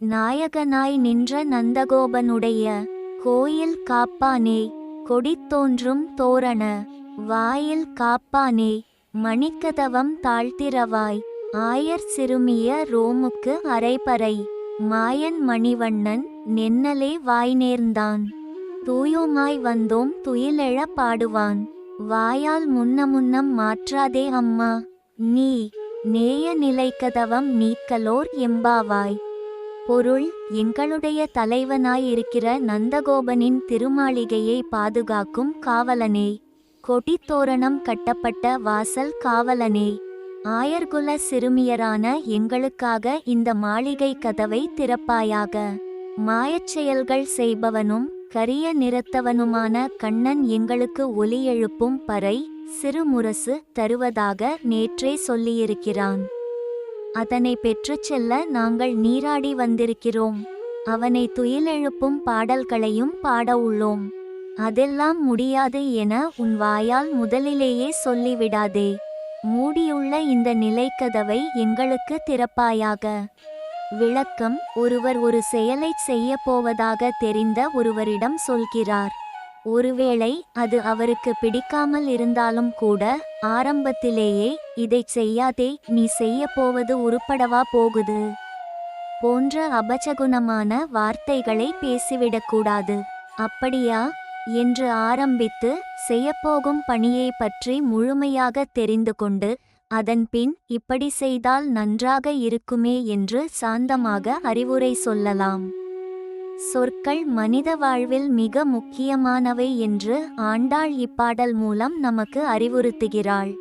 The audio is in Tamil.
நாயகனாய் நின்ற நந்தகோபனுடைய கோயில் காப்பானே கொடி தோன்றும் தோரண வாயில் காப்பானே மணிக்கதவம் தாழ்த்திரவாய் ஆயர் சிறுமிய ரோமுக்கு அரைபறை மாயன் மணிவண்ணன் நென்னலே வாய் நேர்ந்தான். தூயோமாய் வந்தோம் துயிலெழ பாடுவான் வாயால் முன்ன முன்னம் மாற்றாதே அம்மா நீ நேய நிலைக்கதவம் நீக்கலோர் எம்பாவாய். பொருள் எங்களுடைய தலைவனாயிருக்கிற நந்தகோபனின் திருமாளிகையை பாதுகாக்கும் காவலனே. கொடித்தோரணம் கட்டப்பட்ட வாசல் காவலனே. ஆயர்குல சிறுமியரான எங்களுக்காக இந்த மாளிகை கதவை திறப்பாயாக. மாயச் செயல்கள் செய்பவனும் கரிய நிறத்தவனுமான கண்ணன் எங்களுக்கு ஒலி எழுப்பும் பறை சிறுமுரசு தருவதாக நேற்றே சொல்லியிருக்கிறான். அதனை பெற்றுச் செல்ல நாங்கள் நீராடி வந்திருக்கிறோம். அவனை துயிலெழுப்பும் பாடல்களையும் பாட உள்ளோம். அதெல்லாம் முடியாது என உன் வாயால் முதலிலேயே சொல்லிவிடாதே. மூடியுள்ள இந்த நிலைக்கதவை எங்களுக்கு திறப்பாயாக. விளக்கம் ஒருவர் ஒரு செயலைச் செய்யப்போவதாக தெரிந்த ஒருவரிடம் சொல்கிறார். ஒருவேளை அது அவருக்கு பிடிக்காமல் இருந்தாலும் கூட ஆரம்பத்திலேயே இதைச் செய்யாதே நீ செய்ய போவது உருப்படவா போகுது? போன்ற அபச்சகுணமான வார்த்தைகளை பேசிவிடக்கூடாது அப்படியா? என்று ஆரம்பித்து செய்யப்போகும் பணியை பற்றி முழுமையாக தெரிந்து கொண்டு அதன்பின் இப்படி செய்தால் நன்றாக இருக்குமே என்று சாந்தமாக அறிவுரை சொல்லலாம். சொற்கள் மனித வாழ்வில் மிக முக்கியமானவை என்று ஆண்டாள் இப்பாடல் மூலம் நமக்கு அறிவுறுத்துகிறாள்.